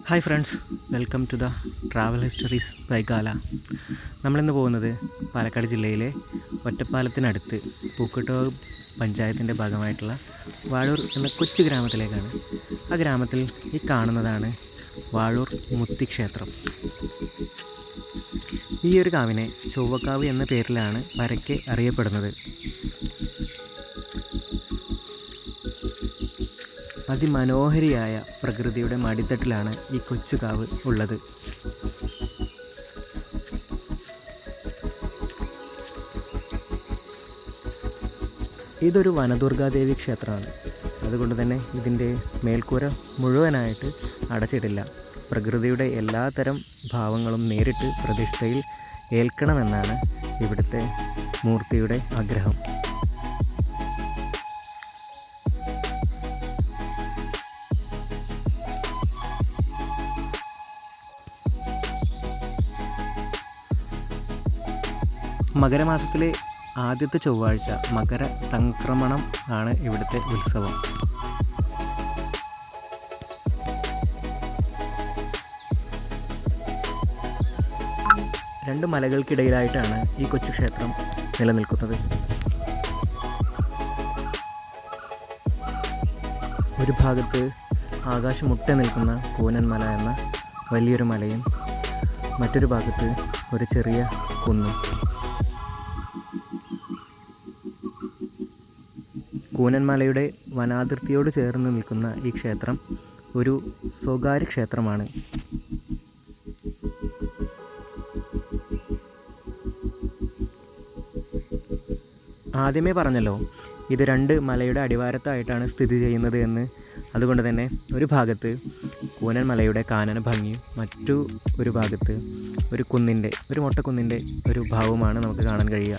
Hi friends welcome to the travel histories ബൈകാല നമ്മളിന്ന് പോകുന്നത് പാലക്കാട് ജില്ലയിലെ ഒറ്റപ്പാലത്തിനടുത്ത് പൂക്കട്ടോ പഞ്ചായത്തിന്റെ ഭാഗമായിട്ടുള്ള വാഴൂർ എന്ന കൊച്ചു ഗ്രാമത്തിലേക്കാണ്. ആ ഗ്രാമത്തിൽ ഈ കാണുന്നതാണ് വാഴൂർ മുത്തി ക്ഷേത്രം. ഈ ഒരു കാവിനെ ചൊവ്വക്കാവ് എന്ന പേരിലാണ് പരക്കെ അറിയപ്പെടുന്നത്. അതിമനോഹരിയായ പ്രകൃതിയുടെ മടിത്തട്ടിലാണ് ഈ കൊച്ചുകാവ് ഉള്ളത്. ഇതൊരു വനദുർഗാദേവി ക്ഷേത്രമാണ്. അതുകൊണ്ട് തന്നെ ഇതിന്റെ മേൽക്കൂര മുഴുവനായിട്ട് അടച്ചിട്ടില്ല പ്രകൃതിയുടെ എല്ലാ തരം ഭാവങ്ങളും നേരിട്ട് പ്രതിഷ്ഠയിൽ ഏൽക്കണമെന്നാണ് ഇവിടുത്തെ മൂർത്തിയുടെ ആഗ്രഹം. മകരമാസത്തിലെ ആദ്യത്തെ ചൊവ്വാഴ്ച മകര സംക്രമണം ആണ് ഇവിടുത്തെ ഉത്സവം. രണ്ട് മലകൾക്കിടയിലായിട്ടാണ് ഈ കൊച്ചു ക്ഷേത്രം നിലനിൽക്കുന്നത്. ഒരു ഭാഗത്ത് ആകാശം മുട്ട നിൽക്കുന്ന കൂനൻമല എന്ന വലിയൊരു മലയും മറ്റൊരു ഭാഗത്ത് ഒരു ചെറിയ കുന്നും. കൂനൻമലയുടെ വനാതിർത്തിയോട് ചേർന്ന് നിൽക്കുന്ന ഈ ക്ഷേത്രം ഒരു സ്വകാര്യ ക്ഷേത്രമാണ്. ആദ്യമേ പറഞ്ഞല്ലോ ഇത് രണ്ട് മലയുടെ അടിവാരത്തായിട്ടാണ് സ്ഥിതി ചെയ്യുന്നത് എന്ന്. അതുകൊണ്ട് തന്നെ ഒരു ഭാഗത്ത് കൂനൻ മലയുടെ കാനന ഭംഗിയും മറ്റു ഒരു ഭാഗത്ത് ഒരു കുന്നിന്റെ ഒരു മൊട്ടക്കുന്നിന്റെ ഒരു ഭാവമാണ് നമുക്ക് കാണാൻ കഴിയുക.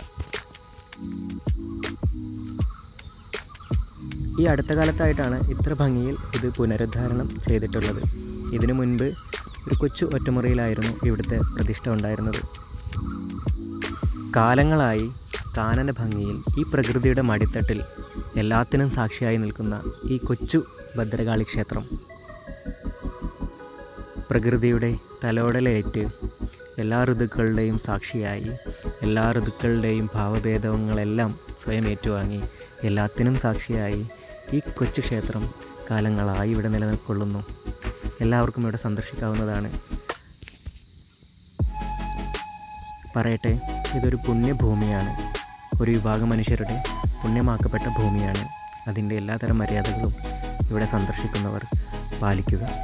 ഈ അടുത്ത കാലത്തായിട്ടാണ് ഇത്ര ഭംഗിയിൽ ഇത് പുനരുദ്ധാരണം ചെയ്തിട്ടുള്ളത്. ഇതിനു മുൻപ് ഒരു കൊച്ചു ഒറ്റമുറിയിലായിരുന്നു ഇവിടുത്തെ പ്രതിഷ്ഠ ഉണ്ടായിരുന്നത്. കാലങ്ങളായി കാനന ഭംഗിയിൽ ഈ പ്രകൃതിയുടെ മടിത്തട്ടിൽ എല്ലാത്തിനും സാക്ഷിയായി നിൽക്കുന്ന ഈ കൊച്ചു ഭദ്രകാളി ക്ഷേത്രം. പ്രകൃതിയുടെ തലോടലേറ്റ് എല്ലാ ഋതുക്കളുടെയും സാക്ഷിയായി എല്ലാ ഋതുക്കളുടെയും ഭാവഭേദങ്ങളെല്ലാം സ്വയം ഏറ്റുവാങ്ങി എല്ലാത്തിനും സാക്ഷിയായി ഈ കൊച്ചു ക്ഷേത്രം കാലങ്ങളായി ഇവിടെ നിലനിൽക്കൊള്ളുന്നു. എല്ലാവർക്കും ഇവിടെ സന്ദർശിക്കാവുന്നതാണ്. പറയട്ടെ ഇതൊരു പുണ്യഭൂമിയാണ്. ഒരു വിഭാഗം മനുഷ്യരുടെ പുണ്യമാക്കപ്പെട്ട ഭൂമിയാണ്. അതിന്റെ എല്ലാതരം മര്യാദകളും ഇവിടെ സന്ദർശിക്കുന്നവർ പാലിക്കുക.